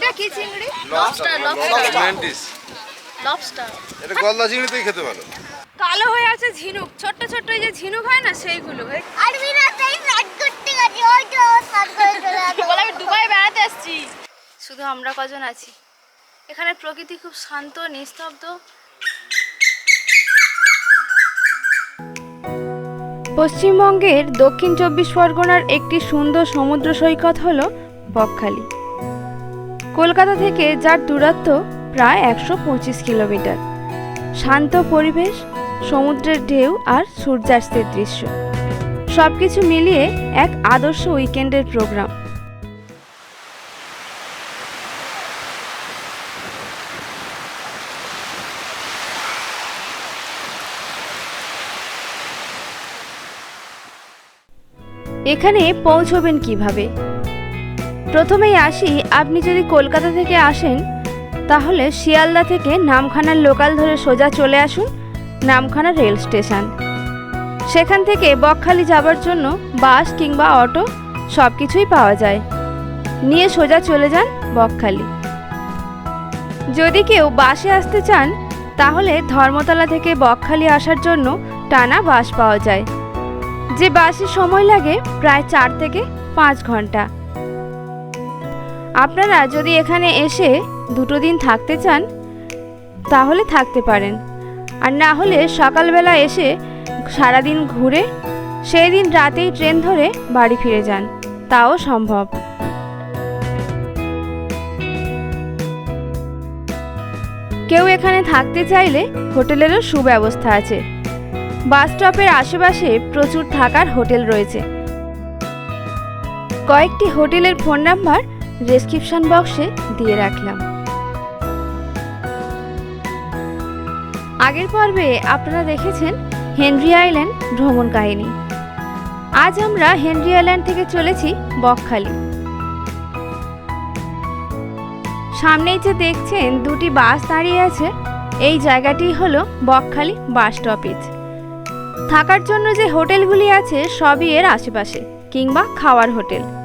এটা কি চিংড়ি? লবস্টার লবস্টার লবস্টার এটা গলদা চিংড়িতেই খেতে ভালো কালো হয়ে আছে ঝিনুক। ছোট্ট ছোট্ট এই যে ঝিনুক হয় না সেইগুলো। আর বিনা তাই করতে গেছি ওই তো স্নান করে চলে। বলে আমি দুবাই বেড়াতে এসেছি শুধু আমরা কজন আছি? এখানে প্রকৃতি খুব শান্ত নিস্তব্ধ। পশ্চিমবঙ্গের দক্ষিণ চব্বিশ পরগনার একটি সুন্দর সমুদ্র সৈকত হল বকখালি। কলকাতা থেকে যার দূরত্ব প্রায় একশো পঁচিশ কিলোমিটার। শান্ত পরিবেশ, সমুদ্রের ঢেউ আর সূর্যাস্তের দৃশ্য। সব কিছু মিলিয়ে এক আদর্শ উইকেন্ডের প্রোগ্রাম। এখানে পৌঁছবেন কীভাবে? প্রথমেই আসি, আপনি যদি কলকাতা থেকে আসেন, তাহলে শিয়ালদা থেকে নামখানার লোকাল ধরে সোজা চলে আসুন, নামখানা রেল স্টেশন। সেখান থেকে বকখালি যাবার জন্য বাস কিংবা অটো সব কিছুই পাওয়া যায়। নিয়ে সোজা চলে যান বকখালি। যদি কেউ বাসে আসতে চান, তাহলে ধর্মতলা থেকে বকখালি আসার জন্য টানা বাস পাওয়া যায়। যে বাসে সময় লাগে, প্রায় চার থেকে পাঁচ ঘণ্টা। আপনারা যদি এখানে এসে দুটো দিন থাকতে চান, তাহলে থাকতে পারেন। আর না হলে সকালবেলা এসে সারাদিন ঘুরে সেই দিন রাতেই ট্রেন ধরে বাড়ি ফিরে যান। তাও সম্ভব। কেউ এখানে থাকতে চাইলে হোটেলেরও সুব্যবস্থা আছে। বাস স্টপের আশেপাশে প্রচুর থাকার হোটেল রয়েছে। কয়েকটি হোটেলের ফোন নাম্বার ডেসক্রিপশন বক্সে দিয়ে রাখলাম। আগের পর্বে আপনারা দেখেছেন হেনরি আইল্যান্ড ভ্রমণ কাহিনী। আজ আমরা হেনরি আইল্যান্ড থেকে চলেছি বকখালি। সামনেই যে দেখছেন দুটি বাস দাঁড়িয়ে আছে, এই জায়গাটি হলো বকখালি বাস স্টপেজ। থাকার জন্য যে হোটেলগুলি আছে, সবই এর আশেপাশে, কিংবা খাওয়ার হোটেল।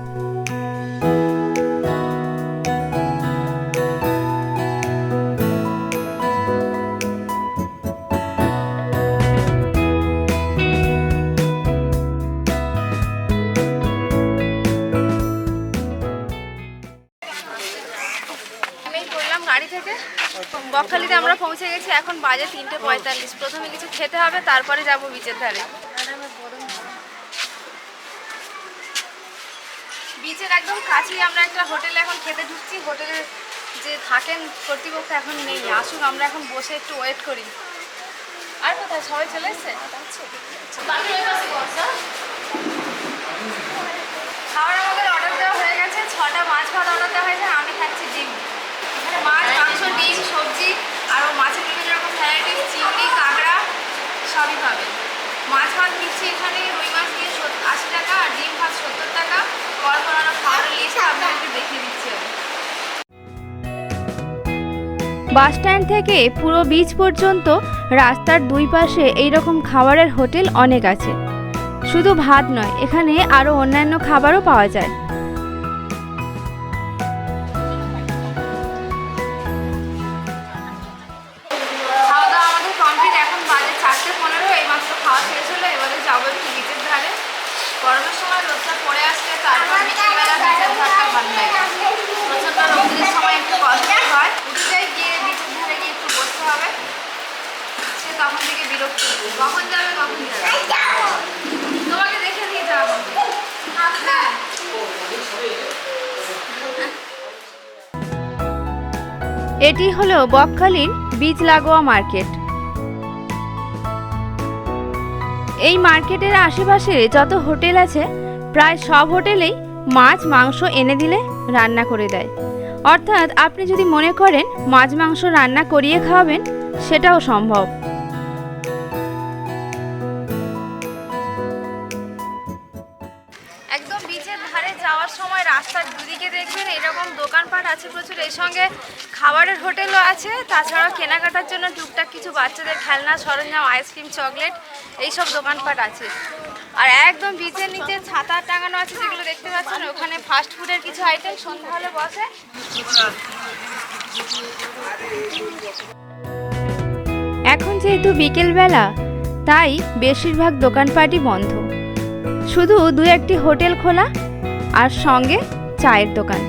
বাজে তিনটে পঁয়তাল্লিশ। প্রথমে কিছু খেতে হবে, তারপরে যাব বিচের ধারে। বিচের একদম কাছেই আমরা একটা হোটেলে এখন খেতে ঢুকছি। হোটেলে যে থাকেন কর্তৃপক্ষ এখন নেই। আসুন আমরা এখন বসে একটু ওয়েট করি। আর কোথায়? সবাই চলে এসছে? খাবার আমাদের অর্ডার দেওয়া হয়ে গেছে। ছটা মাছ ভাত অর্ডার দেওয়া হয়েছে, আমি খাচ্ছি ডিম এখানে মাছ মাংস ডিম সবজি আরও মাছের বিভিন্ন রকম ভ্যারাইটিস চিংড়ি কাঁকড়া সবই পাবে। মাছ ভাত দিচ্ছি এখানে, রুই মাছ দিয়ে আশি টাকা আর ডিম ভাত সত্তর টাকা। কল করানো খাবারের লিস্ট আপনাদেরকে দেখিয়ে দিচ্ছি বাস স্ট্যান্ড থেকে পুরো বিচ পর্যন্ত রাস্তার দুই পাশে এইরকম খাবারের হোটেল অনেক আছে। শুধু ভাত নয়, এখানে আরও অন্যান্য খাবারও পাওয়া যায়। এটি হলো বকখালির বীজ লাগোয়া মার্কেট। এই মার্কেটের আশেপাশে যত হোটেল আছে, প্রায় সব হোটেলেই মাছ, মাংস এনে দিলে রান্না করে দেয়। অর্থাৎ আপনি যদি মনে করেন মাছ, মাংস রান্না করিয়ে খাওয়াবেন, সেটাও সম্ভব। দোকানপাট আছে প্রচুর। এর সঙ্গে খাবারের হোটেলও আছে। তাছাড়াও কেনাকাটার জন্য টুকটাক কিছু বাচ্চাদের খেলনা, সরঞ্জাম, আইসক্রিম, চকলেট, এইসব দোকানপাট আছে। আর একদম বিচের নিচে ছাতা টাঙানো আছে যেগুলো দেখতে পাচ্ছেন। ওখানে ফাস্ট ফুডের কিছু আইটেম সন্ধ্যা হলে বসে। এখন যেহেতু বিকেলবেলা, তাই বেশিরভাগ দোকানপাটই বন্ধ। শুধু দু একটি হোটেল খোলা আর সঙ্গে চায়ের দোকান।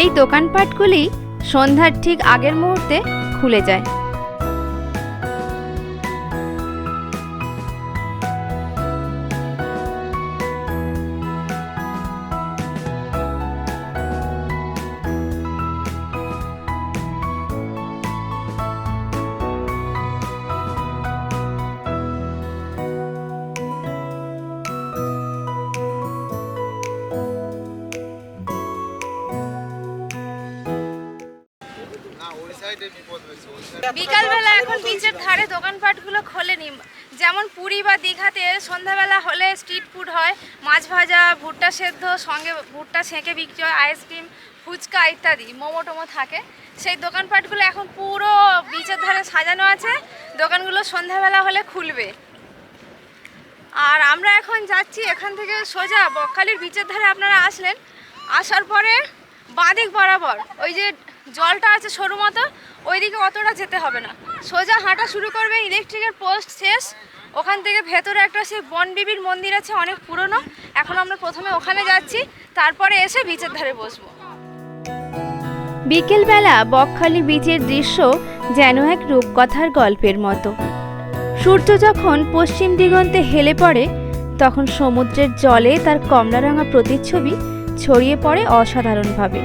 এই দোকানপাটগুলি সন্ধ্যার ঠিক আগের মুহূর্তে খুলে যায়। বিকালবেলা এখন বিচের ধারে দোকানপাটগুলো খোলেনি। যেমন পুরী বা দীঘাতে সন্ধ্যাবেলা হলে স্ট্রিট ফুড হয়, মাছ ভাজা, ভুট্টা সেদ্ধ, সঙ্গে ভুট্টা ছেঁকে বিক্রি হয় আইসক্রিম ফুচকা ইত্যাদি, মোমো টোমো থাকে। সেই দোকানপাটগুলো এখন পুরো বিচের ধারে সাজানো আছে, দোকানগুলো সন্ধ্যাবেলা হলে খুলবে। আর আমরা এখন যাচ্ছি এখান থেকে সোজা বকখালির বিচের ধারে, আপনারা আসলেন। আসার পরে বাঁদিক বরাবর, ওই যে জলটা আছে সরু মতো ওইদিকে অতটা যেতে হবে না। সোজা হাঁটা শুরু করবে ইলেকট্রিকের পোস্ট শেষ। ওখান থেকে ভেতরে একটা সেই বনবিবির মন্দির আছে, অনেক পুরনো। এখন আমরা প্রথমে ওখানে যাচ্ছি, তারপরে এসে বিচের ধারে বসবো। বিকেলবেলা বকখালি বিচের দৃশ্য যেন এক রূপকথার গল্পের মতো। সূর্য যখন পশ্চিম দিগন্তে হেলে পড়ে, তখন সমুদ্রের জলে তার কমলারঙা প্রতিচ্ছবি ছড়িয়ে পড়ে অসাধারণভাবে।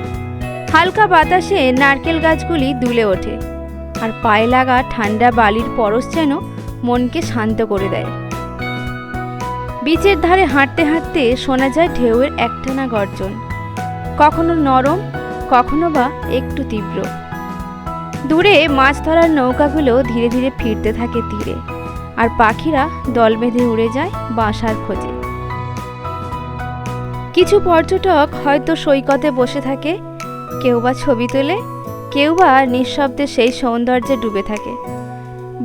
হালকা বাতাসে নারকেল গাছগুলি দুলে ওঠে, আর পায়ে লাগা ঠান্ডা বালির পরশ যেন মনকে শান্ত করে দেয়। বিচের ধারে হাঁটতে হাঁটতে শোনা যায় ঢেউয়ের একটানা গর্জন, কখনো নরম, কখনো বা একটু তীব্র। দূরে মাছ ধরার নৌকাগুলো ধীরে ধীরে ফিরতে থাকে তীরে, আর পাখিরা দল বেঁধে উড়ে যায় বাসার খোঁজে। কিছু পর্যটক হয়তো সৈকতে বসে থাকে কেউ বা ছবি তোলে কেউ বা নিঃশব্দে সেই সৌন্দর্যে ডুবে থাকে।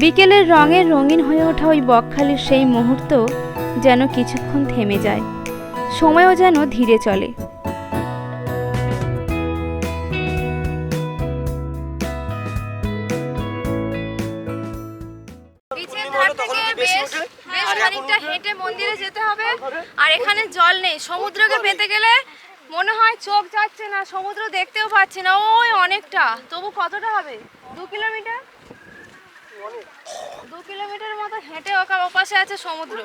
বিকেলের রঙের রঙিন হয়ে ওঠা ওই বকখালির সেই মুহূর্ত যেন কিছুক্ষণ থেমে যায় সময়ও যেন ধীরে চলে। হেঁটে মন্দিরে যেতে হবে। আর এখানে জল নেই। সমুদ্রকে পেতে গেলে মনে হয় চোখ যাচ্ছে না, সমুদ্র দেখতেও পাচ্ছি না। ওই অনেকটা। তবু কতটা হবে? দু কিলোমিটার? দু কিলোমিটার মতো হেঁটে ওকা ওপাশে আছে সমুদ্র।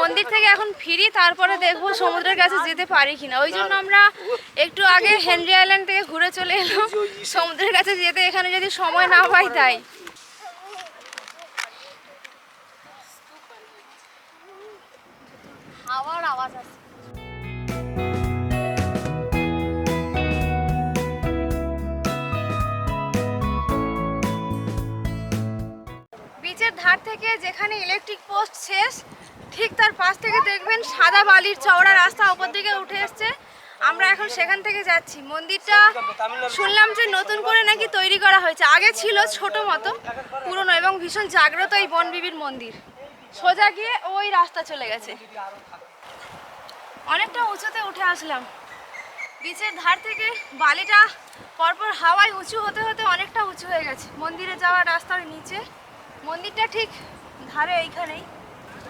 মন্দির থেকে এখন ফিরি, তারপরে দেখব সমুদ্রের কাছে যেতে পারি কিনা। ওই জন্য আমরা একটু আগে হেনরি আইল্যান্ড থেকে ঘুরে চলে এলাম। সমুদ্রের কাছে যেতে এখানে যদি সময় না পাই তাই। থেকে যেখানে ইলেকট্রিক পোস্ট শেষ, ঠিক তার পাশ থেকে দেখবেন সাদা বালির চওড়া রাস্তা উপর দিকে উঠে এসছে। আমরা এখন সেখান থেকে যাচ্ছি। মন্দিরটা শুনলাম যে নতুন করে নাকি তৈরি করা হয়েছে। আগে ছিল ছোট মতো, পুরনো এবং ভীষণ জাগ্রত এই বনবিবির মন্দির। সোজা গিয়ে ওই রাস্তা চলে গেছে। অনেকটা উঁচুতে উঠে আসলাম। বিচের ধার থেকে বালিটা পরপর হাওয়ায় উঁচু হতে হতে অনেকটা উঁচু হয়ে গেছে। মন্দিরে যাওয়ার রাস্তার নিচে মন্দিরটা ঠিক ধারে এইখানেই।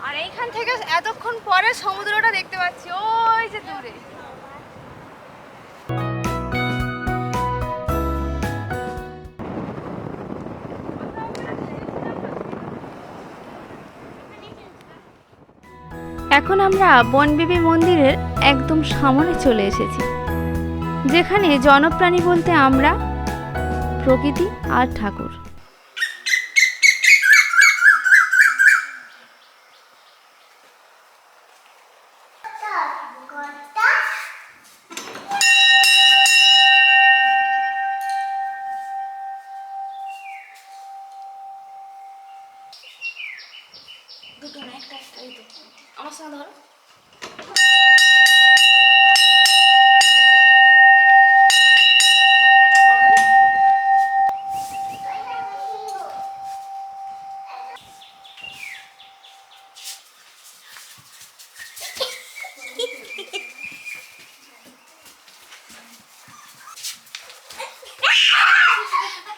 আর এইখান থেকে এতক্ষণ পরে সমুদ্রটা দেখতে পাচ্ছি, ওই যে দূরে। এখন আমরা বনবিবি মন্দিরের একদম সামনে চলে এসেছি, যেখানে জনপ্রাণী বলতে আমরা প্রকৃতি আর ঠাকুর দুটো না একটা একটা এই তো আমার সঙ্গে ধরো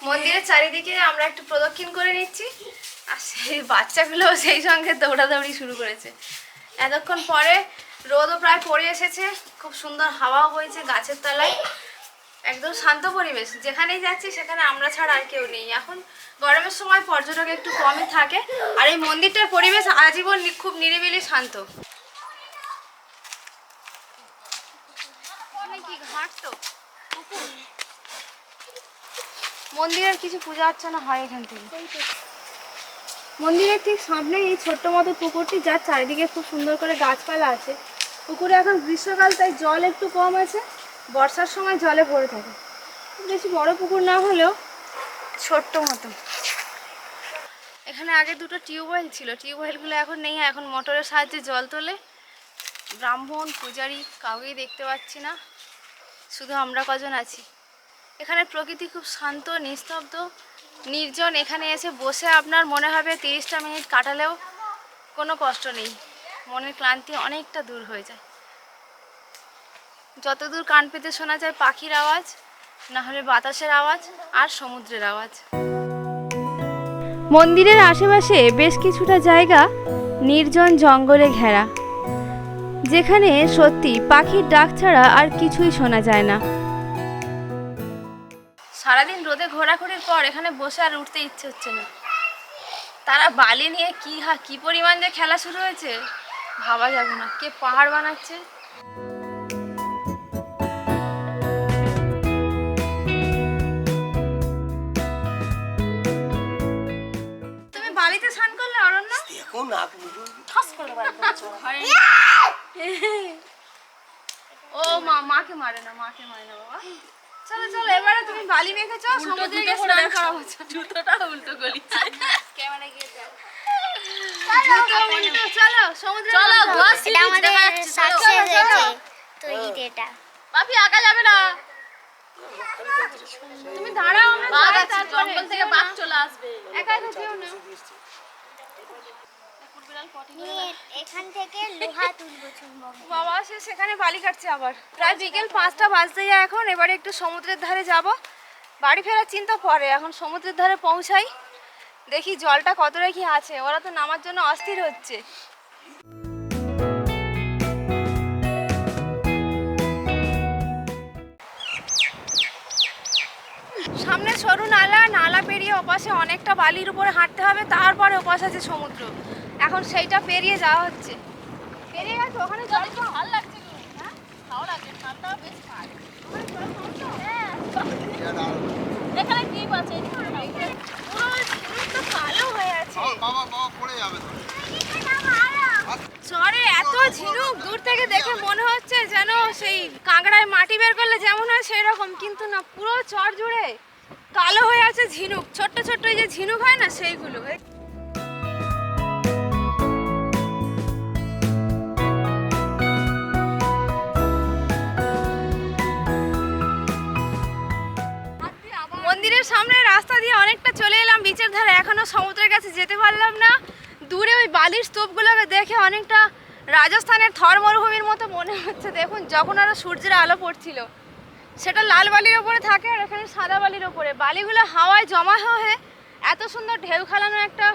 মন্দিরের চারিদিকে আমরা একটু প্রদক্ষিণ করে নিচ্ছি আর সেই বাচ্চাগুলো সেই সঙ্গে দৌড়াদৌড়ি শুরু করেছে। এতক্ষণ পরে রোদও প্রায় পড়ে এসেছে, খুব সুন্দর হাওয়াও হয়েছে গাছের তলায়। একদম শান্ত পরিবেশ, যেখানেই যাচ্ছি সেখানে আমরা ছাড়া আর কেউ নেই। এখন গরমের সময় পর্যটক একটু কমই থাকে, আর এই মন্দিরটার পরিবেশ আজীবন খুব নিরিবিলি শান্ত। মন্দিরের কিছু পূজা অর্চনা হয় এখান থেকে? মন্দিরের ঠিক সামনে এই ছোট্ট মতো পুকুরটি, যার চারিদিকে খুব সুন্দর করে গাছপালা আছে। পুকুরে এখন গ্রীষ্মকাল, তাই জল একটু কম আছে। বর্ষার সময় জলে ভরে থাকে। বেশি বড় পুকুর না হলেও ছোট্ট মতো। এখানে আগে দুটো টিউবওয়েল ছিল। টিউবওয়েলগুলো এখন নেই, এখন মোটরের সাহায্যে জল তোলে। ব্রাহ্মণ, পূজারি, কাউকেই দেখতে পাচ্ছি না। শুধু আমরা কজন আছি। এখানে প্রকৃতি খুব শান্ত, নিস্তব্ধ। নির্জন এখানে এসে বসে আপনার মনে হবে তিরিশটা মিনিট কাটালেও কোনো কষ্ট নেই। মনের ক্লান্তি অনেকটা দূর হয়ে যায়। যতদূর কান পেতে শোনা যায় পাখির আওয়াজ, না হলে বাতাসের আওয়াজ আর সমুদ্রের আওয়াজ। মন্দিরের আশেপাশে বেশ কিছুটা জায়গা নির্জন জঙ্গলে ঘেরা, যেখানে সত্যি পাখির ডাক ছাড়া আর কিছুই শোনা যায় না। সারাদিন রোদে ঘোরাঘুরির পর এখানে বসে আর উঠতে ইচ্ছে হচ্ছে না। তারা বালি নিয়ে কি হা কি পরিমাণ যে খেলা শুরু হয়েছে ভাবা যাবে না। কে পাহাড় বানাচ্ছে? তুমি বালিতে স্নান করলে অরণ্য? ঠাস করে ও মা মাকে মারে না মাকে মারে না বাবা। চলো চলো এবারে তুমি বালি মেখেছো সমুদ্রে গিয়ে স্নান করা হচ্ছে। জুতোটা উল্টো গলিছে ক্যামেরা গিয়ে চলো সমুদ্রে চলো আমাদের বাপি আঁকা যাবে না। তুমি দাঁড়াও আমরা জঙ্গল থেকে বাঘ চলে আসবে। একা একা যেও না। এখান থেকে লোহা তুলবো বাবা সে সেখানে বালি কাটছে আবার। প্রায় বিকেল পাঁচটা বাজতে যায় এখন এবারে একটু সমুদ্রের ধারে যাব। বাড়ি ফেরার চিন্তা পরে এখন সমুদ্রের ধারে পৌঁছাই। দেখি জলটা কতটা কি আছে ওরা তো নামার জন্য অস্থির হচ্ছে। সামনে সরু নালা নালা পেরিয়ে ওপাশে অনেকটা বালির উপরে হাঁটতে হবে তারপরে ওপাশ আছে সমুদ্র। এখন সেইটা পেরিয়ে যাওয়া হচ্ছে। পেরিয়ে গেছে ওখানে জল কম। ভালো লাগছে গো হ্যাঁ? ভালো লাগছে ঠান্ডা বেশ ভালো এখানে দ্বীপ আছে পুরো ঝিনুক কালো হয়ে আছে। বাবা বাবা পড়ে যাবে চরে এত ঝিনুক দূর থেকে দেখে মনে হচ্ছে যেন সেই কাঁকড়ায় মাটি বের করলে যেমন হয় সেই রকম কিন্তু না পুরো চর জুড়ে কালো হয়ে আছে ঝিনুক। ছোট্ট ছোট্ট এই যে ঝিনুক হয় না সেইগুলো। বিচের ধারে এখনও সমুদ্রের কাছে যেতে পারলাম না। দূরে ওই বালির স্তূপগুলোকে দেখে অনেকটা রাজস্থানের থর মরুভূমির মতো মনে হচ্ছে। দেখুন, যখন আরও সূর্যের আলো পড়ছিল, সেটা লাল বালির ওপরে থাকে আর এখানে সাদা বালির ওপরে। বালিগুলো হাওয়ায় জমা হয়ে এত সুন্দর ঢেউ খেলানো একটা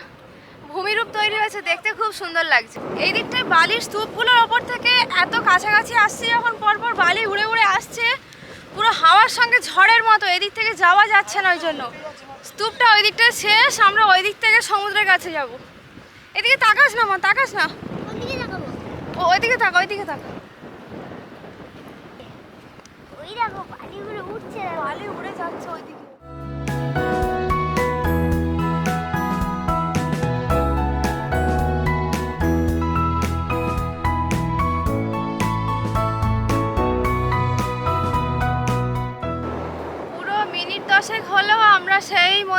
ভূমিরূপ তৈরি হয়েছে, দেখতে খুব সুন্দর লাগছে। এই দিকটায় বালির স্তূপগুলোর ওপর থেকে এত কাছাকাছি আসছে যখন পরপর বালি উড়ে উড়ে আসছে, পুরো হাওয়ার সঙ্গে ঝড়ের মতো। এদিক থেকে যাওয়া যাচ্ছে না ওই জন্য। স্তূপটা ওই দিকটা শেষ আমরা ওই দিক থেকে সমুদ্রের কাছে যাব। এদিকে তাকাস না মা তাকাস না। ও ওইদিকে তাকা ওইদিকে তাকা ওই দেখো বালিগুলো উঠছে। পালি বালি উড়ে যাচ্ছে ওইদিকে।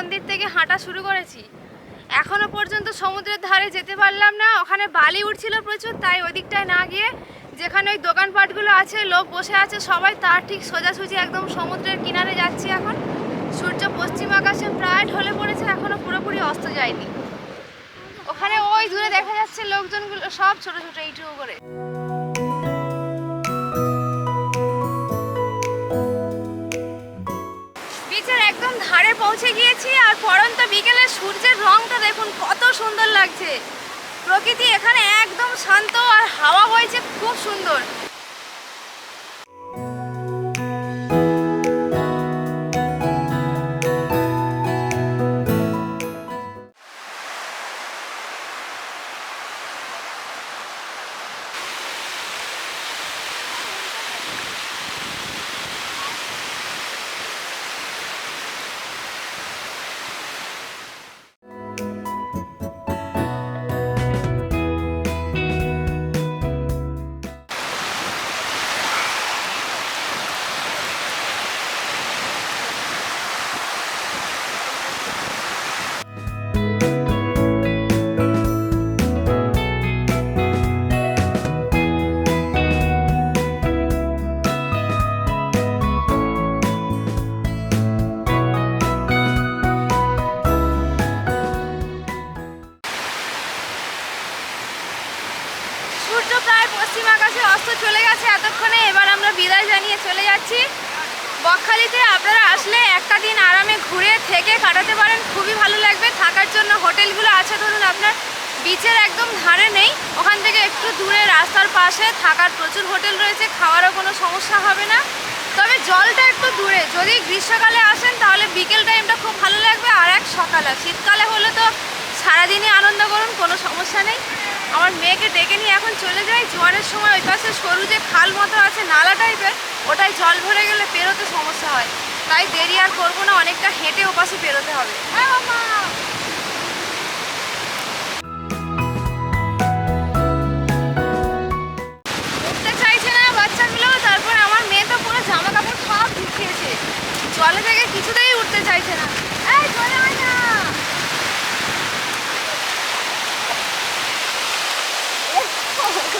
মন্দির থেকে হাঁটা শুরু করেছি। এখনও পর্যন্ত সমুদ্রের ধারে যেতে পারলাম না, ওখানে বালি উঠছিল প্রচুর, তাই ওদিকটায় না গিয়ে যেখানে ওই দোকানপাটগুলো আছে, লোক বসে আছে সবাই, তার ঠিক সোজাসুজি একদম সমুদ্রের কিনারে যাচ্ছি এখন। সূর্য পশ্চিম আকাশে প্রায় ঢলে পড়েছে, এখনও পুরোপুরি অস্ত যায়নি। ওখানে ওই দূরে দেখা যাচ্ছে লোকজনগুলো, সব ছোট ছোট এইটুকু করে। একদম ধারে পৌঁছে গিয়েছি আর পরন্ত বিকেলে সূর্যের রংটা দেখুন কত সুন্দর লাগছে। প্রকৃতি এখানে একদম শান্ত আর হাওয়া বইছে খুব সুন্দর। সূর্য প্রায় পশ্চিম আকাশে অস্ত চলে গেছে এতক্ষণে। এবার আমরা বিদায় জানিয়ে চলে যাচ্ছি। বকখালিতে আপনারা আসলে একটা দিন আরামে ঘুরে থেকে কাটাতে পারেন। খুবই ভালো লাগবে। থাকার জন্য হোটেলগুলো আছে ধরুন আপনার। বিচের একদম ধারে নেই। ওখান থেকে একটু দূরে রাস্তার পাশে থাকার প্রচুর হোটেল রয়েছে। খাওয়ারও কোনো সমস্যা হবে না। তবে জলটা একটু দূরে। যদি গ্রীষ্মকালে আসেন তাহলে বিকেল টাইমটা খুব ভালো লাগবে। আর এক সকালে। শীতকালে হলে তো সারাদিনই আনন্দ করুন, কোনো সমস্যা নেই। আমার মেয়েকে ডেকে নিয়ে এখন চলে যাই। জোয়ারের সময় ওই পাশে সরু যে খাল মতো আছে, নালা টাইপের ওটাই জল ভরে গেলে পেরোতে সমস্যা হয়। তাই দেরি আর করব না, অনেকটা হেঁটে ওপাশে পেরোতে হবে। হ্যাঁ জলে থেকে কিছুতেই উঠতে চাইছে না এত আনন্দ হচ্ছে, শুয়ে পড়েছে অনেক চলো, চলো, চলো। আরে, এইখানে, এইখানে, এইখানে, আর না, আর না। আর না, এখানে নাও, এখানে, এখানে, এখানে, এখানে। এ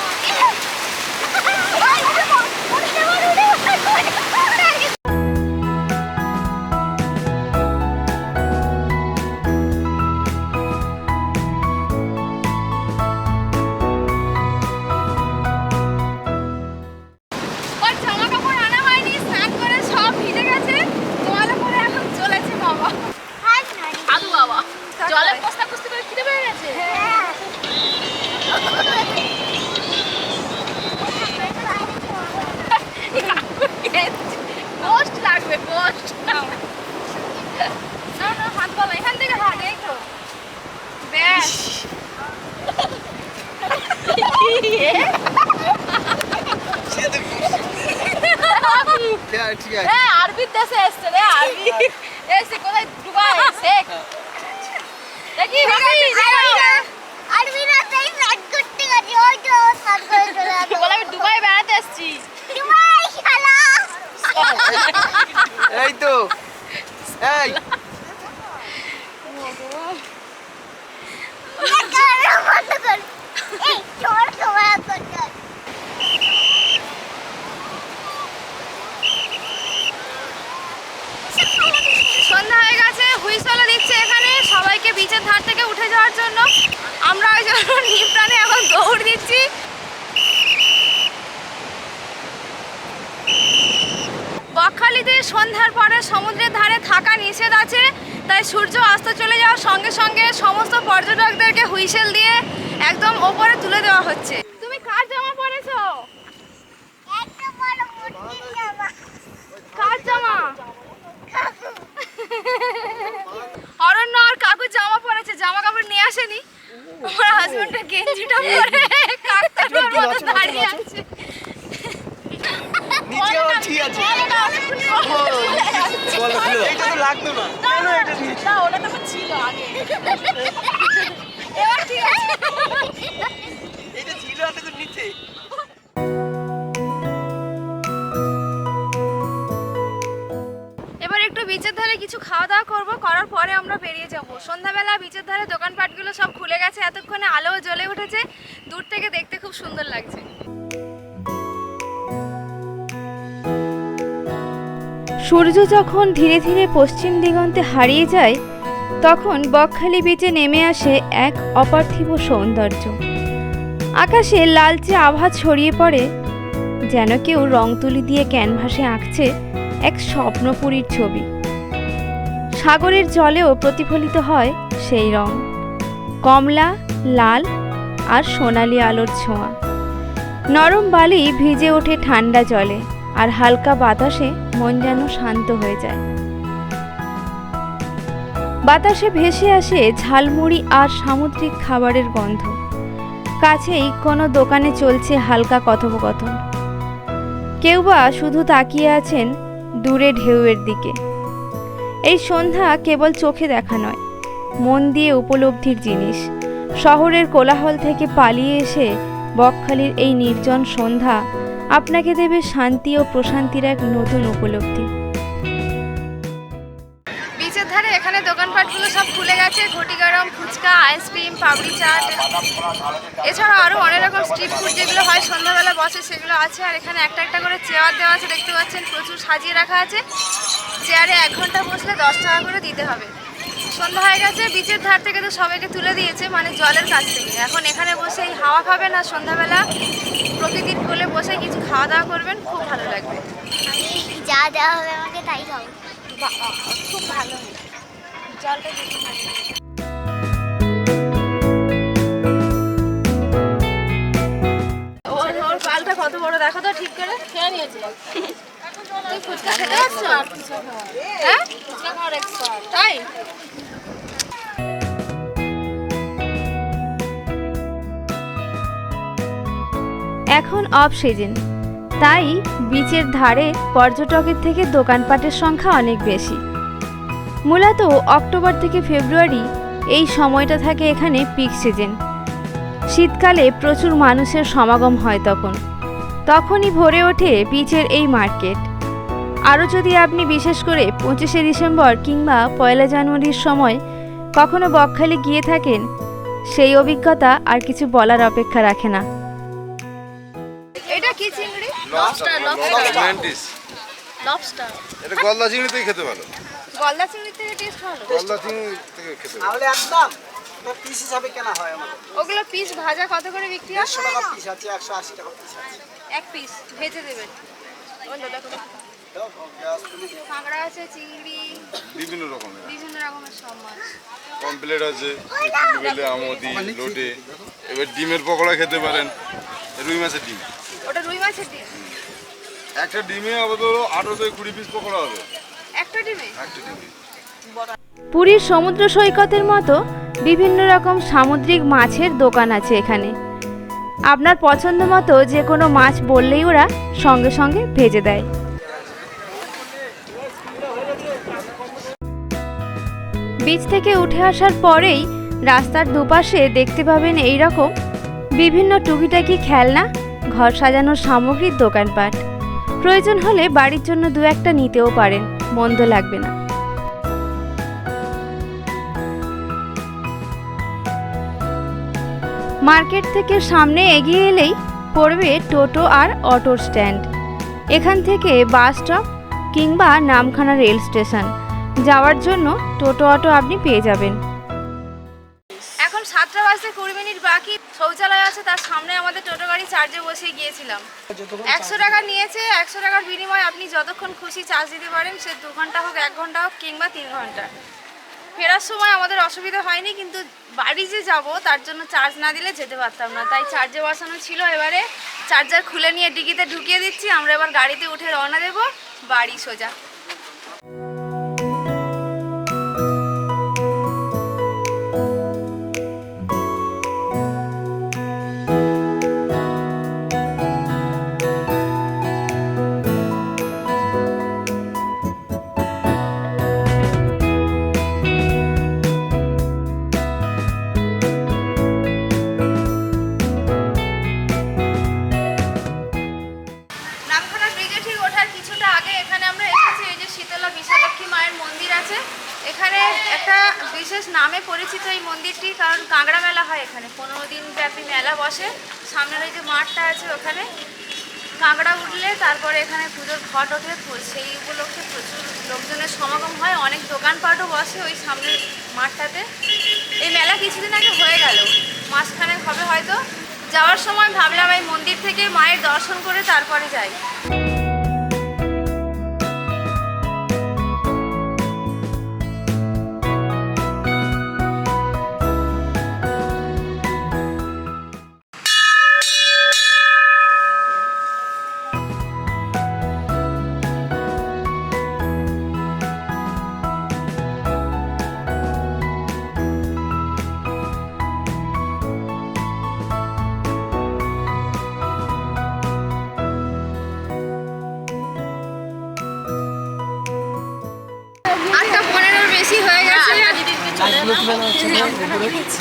সন্ধ্যার পরে সমুদ্রের ধারে থাকা নিষেধ আছে, তাই সূর্য অস্ত চলে যাওয়ার সঙ্গে সঙ্গে সমস্ত পর্যটকদেরকে হুইসেল দিয়ে একদম ওপরে তুলে দেওয়া হচ্ছে তুমি কার জামা পরেছো একটা বড় মুরগি জামা কার জামা অরণ্য আর কাকু জামা পরেছে জামা কাপড় নিয়ে আসেনি আমার হাজবেন্ডের গেঞ্জিটা পরে কাকতারুর মতো দাঁড়িয়ে আছে নিচে আবার ঠিক আছে বলো এইটা তো লাগতো না কেন এটা নিচে না ওটা তো ছিল আগে। এবার ঠিক আছে। এটা ছিল তো নিচে। এবার একটু বিচের ধারে কিছু খাওয়া দাওয়া করব করার পরে আমরা বেরিয়ে যাব। সন্ধ্যাবেলা বিচের ধারে দোকানপাটগুলো সব খুলে গেছে এতক্ষণে আলোও জ্বলে উঠেছে। দূর থেকে দেখতে খুব সুন্দর লাগছে। সূর্য যখন ধীরে ধীরে পশ্চিম দিগন্তে হারিয়ে যায়, তখন বকখালি বিচে নেমে আসে এক অপার্থিব সৌন্দর্য। আকাশে লালচে আভা ছড়িয়ে পড়ে, যেন কেউ রং তুলি দিয়ে ক্যানভাসে আঁকছে এক স্বপ্নপুরীর ছবি। সাগরের জলেও প্রতিফলিত হয় সেই রং। কমলা, লাল আর সোনালি আলোর ছোঁয়া। নরম বালি ভিজে ওঠে ঠান্ডা জলে। আর হালকা বাতাসে মন যেন শান্ত হয়ে যায়। বাতাসে ভেসে আসে ঝালমুড়ি আর সামুদ্রিক খাবারের গন্ধ। কাছেই কোনো দোকানে চলছে হালকা কথোপকথন। কেউ বা শুধু তাকিয়ে আছেন দূরে ঢেউয়ের দিকে। এই সন্ধ্যা কেবল চোখে দেখা নয়, মন দিয়ে উপলব্ধির জিনিস। শহরের কোলাহল থেকে পালিয়ে এসে বকখালির এই নির্জন সন্ধ্যা আপনাকে দেবে শান্তি ও প্রশান্তির এক নতুন উপলব্ধি। বিচের ধারে এখানে দোকানপাটগুলো সব খুলে গেছে, ঘটি গরম, ফুচকা, আইসক্রিম পাপড়ি চাট। এছাড়া আরও অনেক রকম স্ট্রিট ফুড যেগুলো হয়, সন্ধ্যাবেলা বসে সেগুলো আছে। আর এখানে একটা একটা করে চেয়ার দেওয়া আছে, দেখতে পাচ্ছেন প্রচুর সাজিয়ে রাখা আছে। চেয়ারে এক ঘণ্টা বসলে দশ টাকা করে দিতে হবে। সন্ধ্যা হয়ে গেছে বিচের ধার থেকে তো সবাইকে তুলে দিয়েছে মানে জলের কাছ থেকে। এখন এখানে বসে এই হাওয়া খাবেন আর সন্ধ্যাবেলা প্রতিদিন কোলে বসে কিছু খাওয়া দাওয়া করবেন খুব ভালো লাগবে। আমি যা দেওয়া হবে আমাকে তাই খাব। খুব ভালো জলটা ওর ওর পালটা কত বড় দেখো তো ঠিক করে। খেয়ে নিয়েছে। তুই ফুচকা খেতে পারছ হ্যাঁ? তাই? এখন অফ সিজন তাই বিচের ধারে পর্যটকের থেকে দোকানপাটের সংখ্যা অনেক বেশি। মূলত অক্টোবর থেকে ফেব্রুয়ারি এই সময়টা থাকে এখানে পিক সিজন শীতকালে প্রচুর মানুষের সমাগম হয় তখন। তখনই ভরে ওঠে বিচের এই মার্কেট আরও যদি আপনি বিশেষ করে পঁচিশে ডিসেম্বর কিংবা পয়লা জানুয়ারির সময় কখনো বকখালি গিয়ে থাকেন, সেই অভিজ্ঞতা আর কিছু বলার অপেক্ষা রাখে না। চিংড়ি লবস্টার লবস্টার এটা গলদা চিংড়িতেই খেতে ভালো। গলদা চিংড়ির থেকে টেস্ট ভালো। গলদা চিংড়ি থেকে খেতে ভালো। তাহলে একদম পিস হিসাবে কেনা হয় আমাদের। ওগুলো পিস ভাজা কত করে বিক্রি হয়? দেড়শো টাকা পিস আছে একশো আশি টাকা পিস আছে। এক পিস ভেজে দেবেন। ওগুলো দেখো। দাও, গ্যাস তুমি দাও। কাঁকড়া আছে চিংড়ি বিভিন্ন রকমের। বিভিন্ন রকমের সব মাছ কমপ্লেট আছে বেলে আমদি লোটে। এবার ডিমের পকোড়া খেতে পারেন রুই মাছের ডিম। ওটা রুই মাছের ডিম। একটা ডিমে আপাতত আঠারো থেকে কুড়ি পিস পকোড়া হবে। একটা ডিমে? একটা ডিমে। পুরীর সমুদ্র সৈকতের মতো বিভিন্ন রকম সামুদ্রিক মাছের দোকান আছে এখানে। আপনার পছন্দ মতো যে কোনো মাছ বললেই ওরা সঙ্গে সঙ্গে ভেজে দেয়। বীচ থেকে উঠে আসার পরেই রাস্তার দুপাশে দেখতে পাবেন এই রকম বিভিন্ন টুকিটাকি খেলনা ঘর সাজানোর সামগ্রীর দোকানপাট। প্রয়োজন হলে বাড়ির জন্য দু একটা নিতেও পারেন, মন্দ লাগবে না। মার্কেট থেকে সামনে এগিয়ে এলেই পড়বে টোটো আর অটোর স্ট্যান্ড। এখান থেকে বাস স্টপ কিংবা নামখানা রেল স্টেশন। যাওয়ার জন্য টোটো অটো আপনি পেয়ে যাবেন। এখন সাতটা বাজতে কুড়ি মিনিট বাকি। শৌচালয় আছে, তার সামনে আমাদের টোটো গাড়ি চার্জে বসিয়ে গিয়েছিলাম। একশো টাকা নিয়েছে, একশো টাকার বিনিময়ে আপনি যতক্ষণ খুশি চার্জ দিতে পারেন, সে দু ঘণ্টা হোক, এক ঘণ্টা হোক, কিংবা তিন ঘণ্টা। ফেরার সময় আমাদের অসুবিধা হয়নি, কিন্তু বাড়ি যে যাব, তার জন্য চার্জ না দিলে যেতে পারতাম না। তাই চার্জে বসানো ছিল এবারে। চার্জার খুলে নিয়ে ডিকিতে ঢুকিয়ে দিচ্ছি, আমরা এবার গাড়িতে উঠে রওনা দেব, বাড়ি সোজা। ব্রিজে ঠিক ওঠার কিছুটা আগে এখানে আমরা এসেছি, এই যে শীতলা বিশালক্ষী মায়ের মন্দির আছে। এখানে একটা বিশেষ নামে পরিচিত এই মন্দিরটি, কারণ কাঁকড়া মেলা হয় এখানে। পনেরো দিন ব্যাপী মেলা বসে। সামনের ওই যে মাঠটা আছে ওখানে। কাঁকড়া উঠলে তারপরে এখানে পুজোর ঘট ওঠে সেই উপলক্ষে প্রচুর লোকজনের সমাগম হয়। অনেক দোকানপাটও বসে ওই সামনের মাঠটাতে। এই মেলা কিছুদিন আগে হয়ে গেল। মাঝখানে হবে হয়তো। যাওয়ার সময় ভাবলাম এই মন্দির থেকে মায়ের দর্শন করে তারপরে যাই।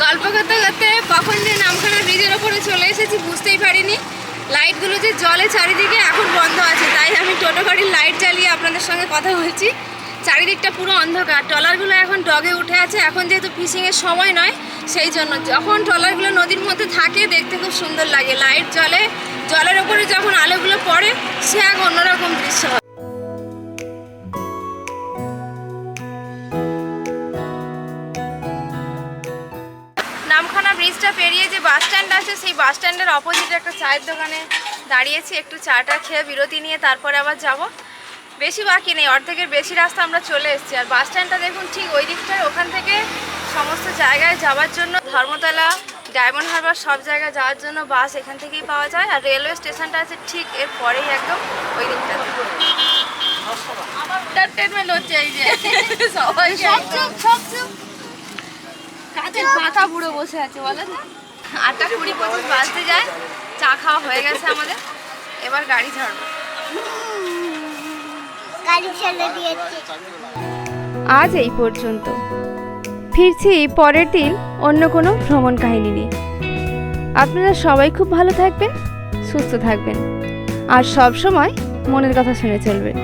গল্প করতে করতে কখন যে নামখানা ব্রিজের ওপরে চলে এসেছি বুঝতেই পারিনি। লাইটগুলো যে জলে চারিদিকে এখন বন্ধ আছে, তাই আমি টোটো গাড়ির লাইট জ্বালিয়ে আপনাদের সঙ্গে কথা বলছি। চারিদিকটা পুরো অন্ধকার। ট্রলারগুলো এখন ডগে উঠে আছে। এখন যেহেতু ফিশিংয়ের সময় নয়, সেই জন্য যখন ট্রলারগুলো নদীর মধ্যে থাকে, দেখতে খুব সুন্দর লাগে। লাইট জ্বলে, জলের ওপরে যখন আলোগুলো পড়ে, সে এক অন্যরকম দৃশ্য হয়। ব্রিজটা পেরিয়ে যে বাস স্ট্যান্ড আছে সেই বাস স্ট্যান্ডের অপোজিটে একটা চায়ের দোকানে দাঁড়িয়েছি একটু চাটা খেয়ে বিরতি নিয়ে তারপরে আবার যাব। বেশি বাকি নেই অর্ধেকের বেশি রাস্তা আমরা চলে এসেছি। আর বাস স্ট্যান্ডটা দেখুন ঠিক ওই দিকটায় ওখান থেকে সমস্ত জায়গায় যাওয়ার জন্য ধর্মতলা ডায়মন্ড হারবার সব জায়গায় যাওয়ার জন্য বাস এখান থেকেই পাওয়া যায়। আর রেলওয়ে স্টেশনটা আছে ঠিক এর পরেই একদম ওই দিকটাতে। এন্টারটেনমেন্ট হচ্ছে এই যে। সবাই সব চুপ সব চুপ। কাজের পুরো বসে আছে বলেন। আটটা কুড়ি পঁচিশ বাজতে যায় চা খাওয়া হয়ে গেছে আমাদের। এবার গাড়ি ছাড়বো। গাড়ি ছেড়ে দিয়েছে। আজ এই পর্যন্ত। ফিরছি পরের দিন অন্য কোনো ভ্রমণ কাহিনী নিয়ে। আপনারা সবাই খুব ভালো থাকবেন সুস্থ থাকবেন। আর সব সময় মনের কথা শুনে চলবেন।